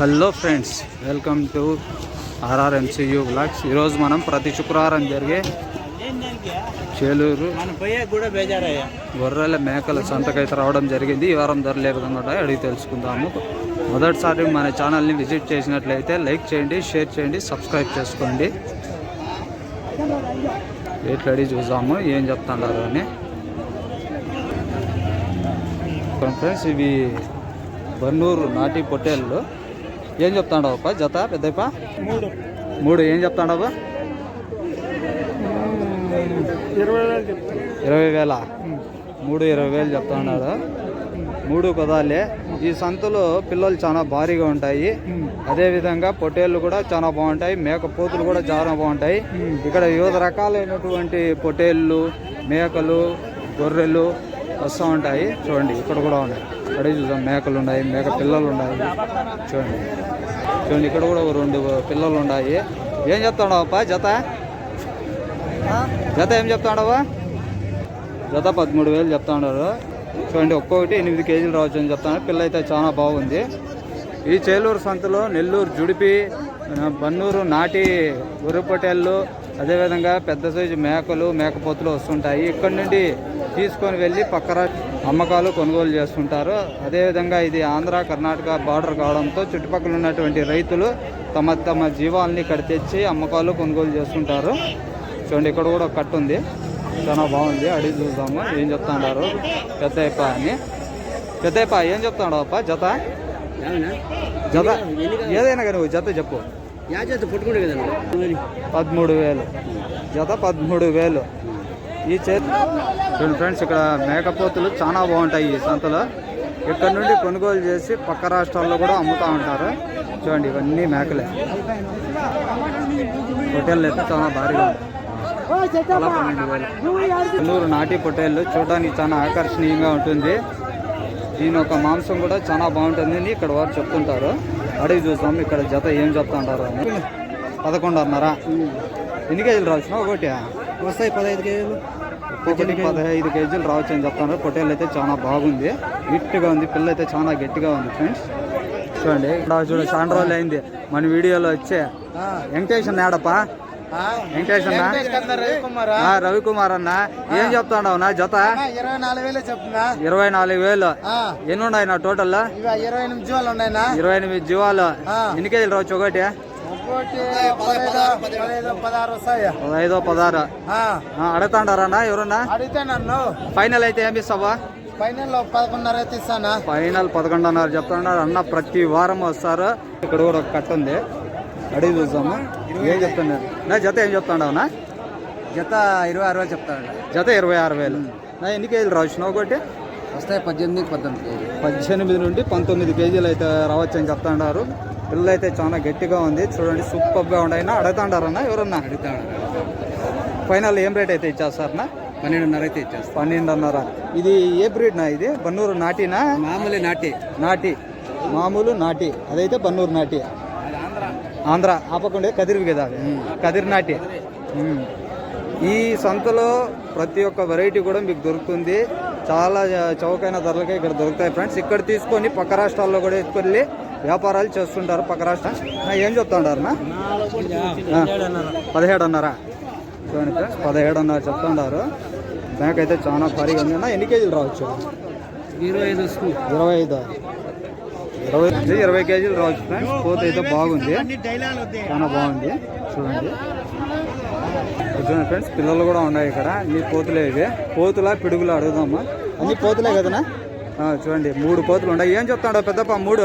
Hello friends welcome to RRMCU blogs ఈరోజు మనం ప్రతి శుక్రవారం జరిగే చేలూరు గొర్రెల మేకల సంతకైతే రావడం జరిగింది. ఈ వారం ధరలు ఏ విధంగా ఉంటాయో అడిగి తెలుసుకుందాము. మొదటిసారి మన ఛానల్ని విజిట్ చేసినట్లయితే లైక్ చేయండి షేర్ చేయండి సబ్స్క్రైబ్ చేసుకోండి. రేట్లు అడిగి చూద్దాము ఏం చెప్తున్నారు అని. ఫ్రెండ్స్ ఇవి బన్నూరు నాటి పొట్టేళ్ళు. ఏం చెప్తాడవప్ప జత పెద్దప్ప మూడు. మూడు. ఏం చెప్తాడవ్వ ఇరవై వేలు చెప్తాను ఇరవై వేల? మూడు ఇరవై వేలు చెప్తా ఉన్నాడు మూడు కుదాలే. ఈ సంతలో పిల్లలు చాలా భారీగా ఉంటాయి. అదే విధంగా పొట్టేళ్ళు కూడా చాలా బాగుంటాయి. మేకపోతులు కూడా చాలా బాగుంటాయి. ఇక్కడ వివిధ రకాలైనటువంటి పొట్టేళ్ళు మేకలు గొర్రెలు వస్తూ ఉంటాయి. చూడండి ఇక్కడ కూడా ఉన్నాయి. అడిగి చూద్దాం. మేకలు ఉన్నాయి మేక పిల్లలు ఉన్నాయి. చూడండి. చూడండి ఇక్కడ కూడా ఒక రెండు పిల్లలు ఉన్నాయి. ఏం చెప్తాడవప్ప జత? జత ఏం చెప్తాడవా జత పదమూడు వేలు చెప్తా ఉన్నారు చూడండి ఒక్కొక్కటి ఎనిమిది కేజీలు రావచ్చు అని చెప్తాను పిల్ల అయితే చాలా బాగుంది. ఈ చేలూరు సంతలో నెల్లూరు జుడిపి బన్నూరు నాటి గొర్రెపొటేళ్ళు అదేవిధంగా పెద్ద సైజు మేకలు మేకపోతులు వస్తుంటాయి. ఇక్కడ నుండి తీసుకొని వెళ్ళి పక్క అమ్మకాలు కొనుగోలు చేస్తుంటారు. అదేవిధంగా ఇది ఆంధ్ర కర్ణాటక బార్డర్ కావడంతో చుట్టుపక్కల ఉన్నటువంటి రైతులు తమ తమ జీవాల్ని ఇక్కడ తెచ్చి అమ్మకాలు కొనుగోలు చేస్తుంటారు. చూడండి ఇక్కడ కూడా కట్ట ఉంది. చాలా బాగుంది. అడిగి చూద్దాము. ఏం చెప్తాడారు పెద్దయ్యప్ప అని. పెద్దయ్యప్ప ఏం చెప్తాడు అప్ప జత? జత ఏదైనా కానీ జత చెప్పు. పదమూడు వేలు. జత పదమూడు వేలు. ఈ చే ఫ్రెండ్స్ ఇక్కడ మేకపోతులు చాలా బాగుంటాయి ఈ సంతలో. ఇక్కడ నుండి కొనుగోలు చేసి పక్క రాష్ట్రాల్లో కూడా అమ్ముతూ ఉంటారు. చూడండి ఇవన్నీ మేకలే. పొట్టేళ్ళు అయితే చాలా భారీగా ఉంటాయి. నెల్లూరు నాటి పొట్టేళ్ళు చూడడానికి చాలా ఆకర్షణీయంగా ఉంటుంది. దీని యొక్క మాంసం కూడా చాలా బాగుంటుంది అని ఇక్కడ వారు చెప్తుంటారు. అడిగి చూస్తాం. ఇక్కడ జత ఏం చెప్తుంటారు అని పదకొండున్నరా. ఎన్ని కేజీలు రావచ్చు ఒకటి? వస్తాయి పదహైదు కేజీలు. ఒక్కొక్కటి పదహైదు కేజీలు రావచ్చు అని చెప్తున్నారు. పొట్టేళ్ళు అయితే చాలా బాగుంది. గట్టిగా ఉంది. పిల్ల అయితే చాలా గట్టిగా ఉంది ఫ్రెండ్స్. చూడండి ఇక్కడ చూడ చాలా రోజులు అయింది మన వీడియోలో వచ్చే వెంకటేష్ నాడప్ప వెంకటేష్ అన్న? రవికుమార్? అన్న. ఏం చెప్తాడావు నా జత? ఇరవై నాలుగు వేలు చెప్తున్నా. ఇరవై నాలుగు వేలు. ఎన్ని ఉన్నాయి నా టోటల్ ఇరవై ఎనిమిది జీవాలు ఉన్నాయినా? ఇరవై ఎనిమిది జీవాలు. ఎన్ని కేజీలు రావచ్చు ఒకటి? పదహైదు పదహైదు పదహారు అడుగుతాండారన్నా ఎవరన్నా? అడిగితే నన్ను. ఫైనల్ అయితే ఏమి ఇస్తావా? ఫైనల్ పదకొండున్నర ఇస్తానా? ఫైనల్ పదకొండున్నర చెప్తున్నారు అన్న ప్రతి వారం వస్తారు. ఇక్కడ కూడా ఒక కట్ట ఉంది. అడిగి చూద్దాము? ఏం చెప్తున్నారు? నా జత ఏం చెప్తాడావునా జత ఇరవై ఆరు వేలు చెప్తాడు. జత ఇరవై ఆరు వేలు. నా ఎన్ని కేజీలు రావచ్చు? ఒకటి? వస్తాయి పద్దెనిమిది పద్దెనిమిది కేజీలు. పద్దెనిమిది నుండి పంతొమ్మిది కేజీలు అయితే రావచ్చు అని చెప్తాడారు. పిల్లలు అయితే చాలా గట్టిగా ఉంది. చూడండి సూపర్గా ఉండయినా అడుగుతాడారన్నా ఎవరన్నా? అడుగుతాడు. ఫైనల్ ఏం రేట్ అయితే ఇచ్చేస్తారన్నా పన్నెండున్నర అయితే ఇచ్చేస్తాను పన్నెండున్నర. ఇది ఏ బ్రీడ్ నా ఇది? బన్నూరు నాటినా మామూలు నాటి. నాటి. మామూలు నాటి. అదైతే బన్నూరు నాటి. ఆంధ్ర ఆపకుండా కదిరివి కదా కదిరి నాటి. ఈ సంతలో ప్రతి ఒక్క వెరైటీ కూడా మీకు దొరుకుతుంది. చాలా చౌకైన ధరలకే ఇక్కడ దొరుకుతాయి ఫ్రెండ్స్ ఇక్కడ తీసుకొని పక్క రాష్ట్రాల్లో కూడా ఎత్తుకెళ్ళి వ్యాపారాలు చేస్తుంటారు పక్క రాష్ట్రం. ఏం చెప్తుంటారు పదిహేడున్నర చూడండి ఫ్రెండ్స్ పదిహేడున్నర చెప్తుంటారు బ్యాంక్ అయితే చాలా భారీగా ఉంది. ఎన్ని కేజీలు రావచ్చు? ఇరవై ఐదు ఇరవై ఐదు? ఇరవై ఇరవై కేజీలు రావచ్చు ఫ్రెండ్స్. పోత అయితే బాగుంది. చాలా బాగుంది. చూడండి. చూడండి ఫ్రెండ్స్ పిల్లలు కూడా ఉన్నాయి ఇక్కడ. అన్ని పోతులే ఇవి. పోతులా పిడుగులా అడుగుదామా? అన్ని పోతులే కదనా? ఆ, చూడండి. మూడు పోతులు ఉన్నాయి. ఏం చెప్తాడో పెద్దప్ప? మూడు?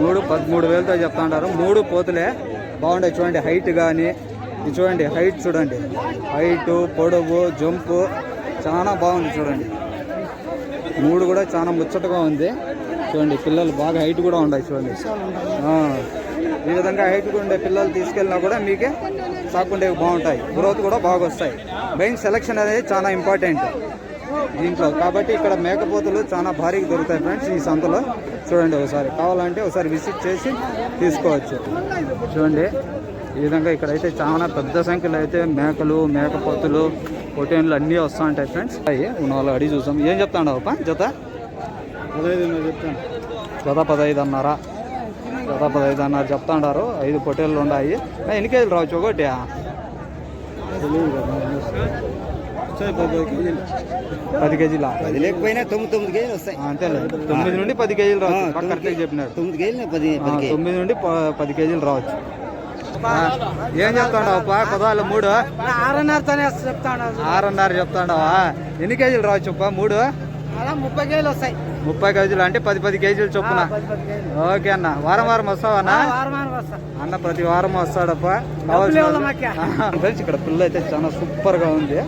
మూడు పదమూడు వేలతో చెప్తాంటారు మూడు పోతులే. బాగుంటాయి చూడండి హైట్ కానీ చూడండి హైట్ చూడండి. హైట్ పొడవు జంపు. చాలా బాగుంది చూడండి. మూడు కూడా చాలా ముచ్చటగా ఉంది. చూడండి పిల్లలు బాగా హైట్ కూడా ఉన్నాయి చూడండి. ఈ విధంగా హైట్ ఉండే పిల్లలు తీసుకెళ్ళినా కూడా మీకే సాకుండేవి బాగుంటాయి. గ్రోత్ కూడా బాగా వస్తాయి. మెయిన్ సెలక్షన్ అనేది చాలా ఇంపార్టెంట్ దీంట్లో. కాబట్టి ఇక్కడ మేకపోతులు చాలా భారీగా దొరుకుతాయి ఫ్రెండ్స్ ఈ సంతలో. చూడండి ఒకసారి. కావాలంటే ఒకసారి విజిట్ చేసి తీసుకోవచ్చు. చూడండి ఈ విధంగా ఇక్కడైతే చాలా పెద్ద సంఖ్యలో అయితే మేకలు మేకపోతులు పొటేన్లు అన్నీ వస్తూ ఉంటాయి ఫ్రెండ్స్. అయ్యి ఉన్న వాళ్ళు అడిగి చూసాం ఏం చెప్తాడు అప్ప జత? పదహైదు చెప్తాను. జత పదహైదు అన్నారా? జత పదహైదు అన్నారు చెప్తాండారు. ఐదు పొట్టేళ్ళు ఉన్నాయి ఎన్ని కేజీలు రావచ్చు ఒకటి? పది కేజీలా. పది లేకపోయినా తొమ్మిది తొమ్మిది కేజీలు వస్తాయి. అంతేలే. తొమ్మిది నుండి పది కేజీలు రావచ్చు. కరెక్ట్గా చెప్పినాడు తొమ్మిది కేజీలు. తొమ్మిది నుండి ప- పది కేజీలు రావచ్చు. ఏం చెప్తాండావు అప్ప పదాలు మూడు. ఆరున్నరతోనే చెప్తాను ఆరున్నర చెప్తాండావా? ఎన్ని కేజీలు రావచ్చు అప్ప మూడు? అలా ముప్పై కేజీలు వస్తాయి. ముప్పై కేజీలు అంటే పది పది కేజీలు చొప్పున. ఓకే అన్న. వారం వారం వస్తావన్నా వారం వారం వస్తా. అన్న ప్రతి వారం వస్తాడప్ప? ఫ్రెండ్స్ ఇక్కడ పిల్ల అయితే చాలా సూపర్గా ఉంది.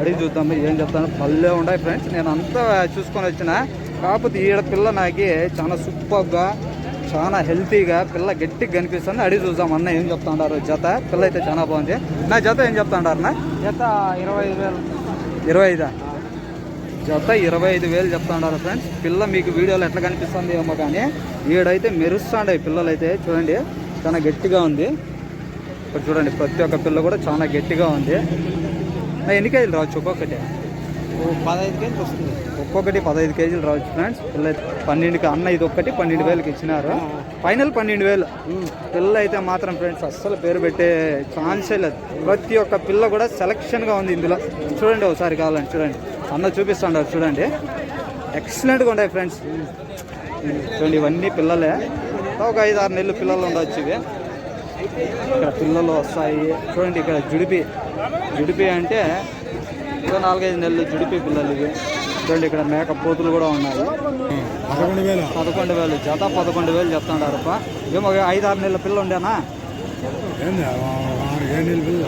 అడిగి చూద్దాం ఏం చెప్తాను. పల్లె ఉన్నాయి ఫ్రెండ్స్. నేను అంతా చూసుకొని వచ్చిన. కాకపోతే ఈడ పిల్ల నాకు చాలా సూపర్గా చాలా హెల్తీగా పిల్ల గట్టిగా కనిపిస్తుంది. అడిగి చూద్దాం అన్న ఏం చెప్తాడారు. జత పిల్ల అయితే చాలా బాగుంది. నా జత ఏం చెప్తాడారు నా జత ఇరవై ఐదు వేలు. ఇరవై ఐదా? జత ఇరవై ఐదు వేలు చెప్తాడారు ఫ్రెండ్స్. పిల్ల మీకు వీడియోలో ఎట్లా కనిపిస్తుంది ఏమో కానీ ఈడైతే మెరుస్తాండే పిల్లలు అయితే చూడండి చాలా గట్టిగా ఉంది. ఇక్కడ చూడండి ప్రతి ఒక్క పిల్ల కూడా చాలా గట్టిగా ఉంది. నా ఎన్ని కేజీలు రావచ్చు? ఒక్కొక్కటి. పదహైదు కేజీలు వస్తుంది. ఒక్కొక్కటి పదహైదు కేజీలు రావచ్చు ఫ్రెండ్స్. పిల్ల పన్నెండుకి అన్న ఇది ఒక్కటి పన్నెండు వేలకి ఇచ్చినారు. ఫైనల్ పన్నెండు వేలు. పిల్ల అయితే మాత్రం ఫ్రెండ్స్ అస్సలు పేరు పెట్టే ఛాన్సే లేదు. ప్రతి ఒక్క పిల్ల కూడా సెలక్షన్గా ఉంది ఇందులో. చూడండి ఒకసారి కావాలండి చూడండి. అన్న చూపిస్తాడు చూడండి. ఎక్సలెంట్గా ఉన్నాయి ఫ్రెండ్స్. చూడండి ఇవన్నీ పిల్లలే. ఒక ఐదు ఆరు నెలలు పిల్లలు ఉండొచ్చు ఇవి. ఇక్కడ పిల్లలు వస్తాయి. చూడండి ఇక్కడ జుడిపి. జుడిపి అంటే ఇంకో నాలుగైదు నెలలు జుడిపి పిల్లలు ఇవి. చూడండి ఇక్కడ మేక పోతులు కూడా ఉన్నాయి. పదకొండు వేలు. పదకొండు వేలు. జత పదకొండు వేలు చెప్తాడారప్ప ఏమో ఐదు ఆరు నెలల పిల్ల ఉండేనా?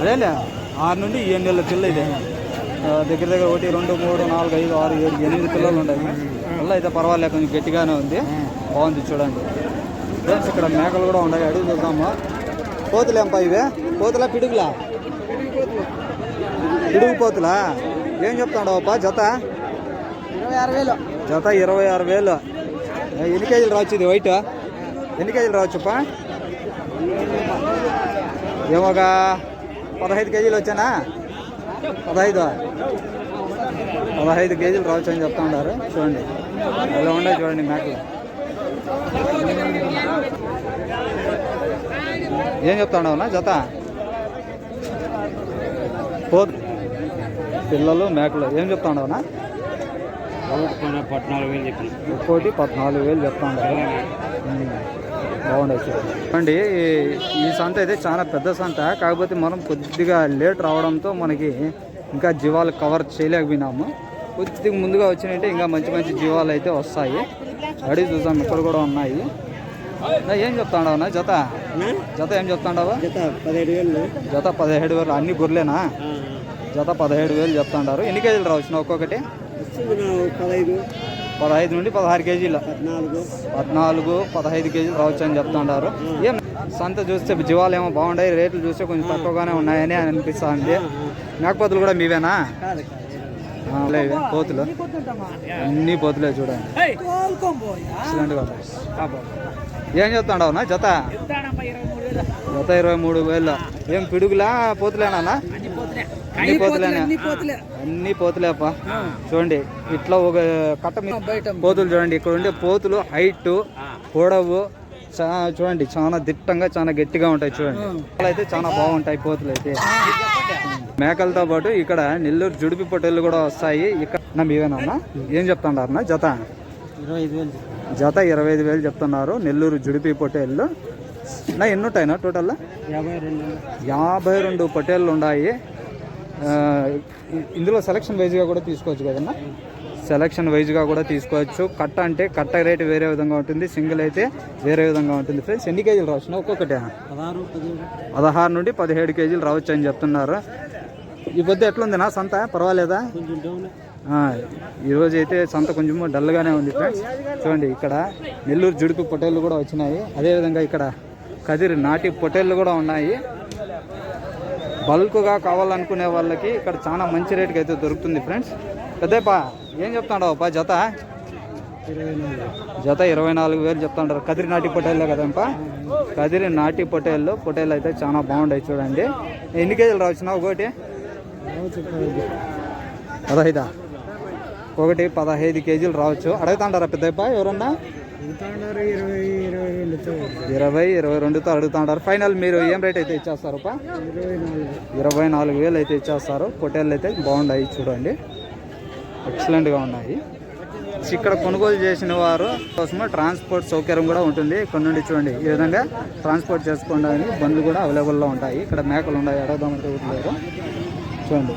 అదేలే. ఆరు నుండి ఏడు నెలల పిల్ల ఇది. దగ్గర దగ్గర ఒకటి రెండు మూడు నాలుగు ఐదు ఆరు ఏడు ఎనిమిది పిల్లలు ఉన్నాయి. పిల్ల అయితే పర్వాలేదు కొంచెం గట్టిగానే ఉంది. బాగుంది చూడండి. ఫ్రెండ్స్ ఇక్కడ మేకలు కూడా ఉన్నాయి. అడుగు చూద్దాము? కోతులేంపా ఇవే. కోతులా పిడుగులా? పిడుగు పోతులా? ఏం చెప్తాడు అప్ప జత? ఇరవై ఆరు వేలు. జత ఇరవై ఆరు వేలు. ఎన్ని కేజీలు రావచ్చు ఇది వైట్ ఎన్ని కేజీలు రావచ్చుప్ప ఏమోగా పదహైదు కేజీలు వచ్చానా? పదహైదు. పదహైదు కేజీలు రావచ్చు అని చెప్తా ఉన్నారు. చూడండి. ఎలా ఉన్నాయి చూడండి మేకలు ఏం చెప్తా ఉండవునా జత పో పిల్లలు మేకలు. ఏం చెప్తా ఉండవునా పద్నాలుగు వేలు చెప్పి ఒక్కోటి పద్నాలుగు వేలు చెప్తా ఉంటారు బాగుండదు చూడండి ఈ- సంత అయితే చాలా పెద్ద సంత. కాకపోతే మనం కొద్దిగా లేట్ రావడంతో మనకి ఇంకా జీవాలు కవర్ చేయలేకపోయినాము. కొద్దిగా ముందుగా వచ్చినట్టే ఇంకా మంచి మంచి జీవాలు అయితే వస్తాయి. అడిగి చూసాం ఇక్కడ కూడా ఉన్నాయి. నా ఏం చెప్తాండవు నా జత? జత ఏం చెప్తాండవు? జత పదిహేడు వేలు. జత పదిహేడు వేలు. అన్ని గొర్రెలేనా? జత పదిహేడు వేలు చెప్తాండారు ఎన్ని కేజీలు రావచ్చు ఒక్కొక్కటి? పదహైదు పదహైదు నుండి పదహారు కేజీలు. పద్నాలుగు. పద్నాలుగు పదహైదు కేజీలు రావచ్చు అని చెప్తుంటారు. ఏం సంత చూస్తే జీవాలు ఏమో బాగుంటాయి రేట్లు చూస్తే కొంచెం తక్కువగానే ఉన్నాయని అనిపిస్తుంది. మేకపోతులు కూడా మీవేనా? కోతులు అన్ని పోతులే చూడండి. ఏం చెప్తాండవు నా జత జత ఇరవై మూడు వేలు. ఏం పిడుగులా పోతులేనా అన్ని పోతులేనా అన్ని పోతులేపా చూడండి ఇట్లా ఒక కట్ట పోతులు చూడండి ఇక్కడ ఉండే పోతులు హైట్ పొడవు చూడండి చాలా దిట్టంగా చాలా గట్టిగా ఉంటాయి చూడండి. అయితే చాలా బాగుంటాయి పోతులు అయితే. మేకలతో పాటు ఇక్కడ నెల్లూరు జుడిపి పొట్టేళ్ళు కూడా వస్తాయి. ఇక్కడ నా మీవేనా ఏం చెప్తున్నారు జత? జత ఇరవై ఐదు వేలు చెప్తున్నారు. నెల్లూరు జుడిపి పొట్టేళ్ళు. నా ఎన్ని ఉంటాయినా టోటల్లో? యాభై రెండు. యాభై రెండు పొట్టేళ్ళు ఉన్నాయి. ఇందులో సెలక్షన్ వైజ్గా కూడా తీసుకోవచ్చు కదన్నా? సెలక్షన్ వైజ్గా కూడా తీసుకోవచ్చు. కట్ట అంటే కట్ట రేటు వేరే విధంగా ఉంటుంది. సింగిల్ అయితే వేరే విధంగా ఉంటుంది. ఫ్రెండ్స్ ఎన్ని కేజీలు రావచ్చు ఒక్కొక్కటి. పదహారు నుండి పదిహేడు కేజీలు రావచ్చు అని చెప్తున్నారు. ఈ పొద్దు ఎట్లుంది నా సంత? పర్వాలేదా? ఈరోజు అయితే సంత కొంచెం డల్గానే ఉంది ఫ్రెండ్స్ చూడండి ఇక్కడ నెల్లూరు జుడిపి పొటేళ్ళు కూడా వచ్చినాయి. అదేవిధంగా ఇక్కడ కదిరి నాటి పొటేళ్ళు కూడా ఉన్నాయి. బల్క్గా కావాలనుకునే వాళ్ళకి ఇక్కడ చాలా మంచి రేటుకి అయితే దొరుకుతుంది ఫ్రెండ్స్. పెద్దపా ఏం చెప్తాడవు పా జత? జత ఇరవై నాలుగు వేలు చెప్తాంటారు కదిరి నాటి పొటేల్లో కదంపా కదిరి నాటి పొటేల్లో పొటేళ్ళు అయితే చాలా బాగుంటాయి చూడండి. ఎన్ని కేజీలు రావచ్చునా ఒకటి? పదహైదా? ఒకటి పదహైదు కేజీలు రావచ్చు. అడుగుతాంటారా పెద్దప్ప ఎవరన్నా? ఇరవై ఇరవై రెండుతో. అడుగుతాండారు. ఫైనల్ మీరు ఏం రేట్ అయితే ఇచ్చేస్తారప్ప ఇరవై నాలుగు. ఇరవై నాలుగు వేలు అయితే ఇచ్చేస్తారు. పొట్టేళ్ళు అయితే బాగున్నాయి చూడండి. ఎక్సలెంట్గా ఉన్నాయి. ఇక్కడ కొనుగోలు చేసిన వారు కోసము ట్రాన్స్పోర్ట్ సౌకర్యం కూడా ఉంటుంది. ఇక్కడ నుండి చూడండి. ఈ విధంగా ట్రాన్స్పోర్ట్ చేసుకోవడానికి బండ్లు కూడా అవైలబుల్లో ఉంటాయి. ఇక్కడ మేకలు ఉన్నాయి అడగదామంటే ఊరు చూడండి.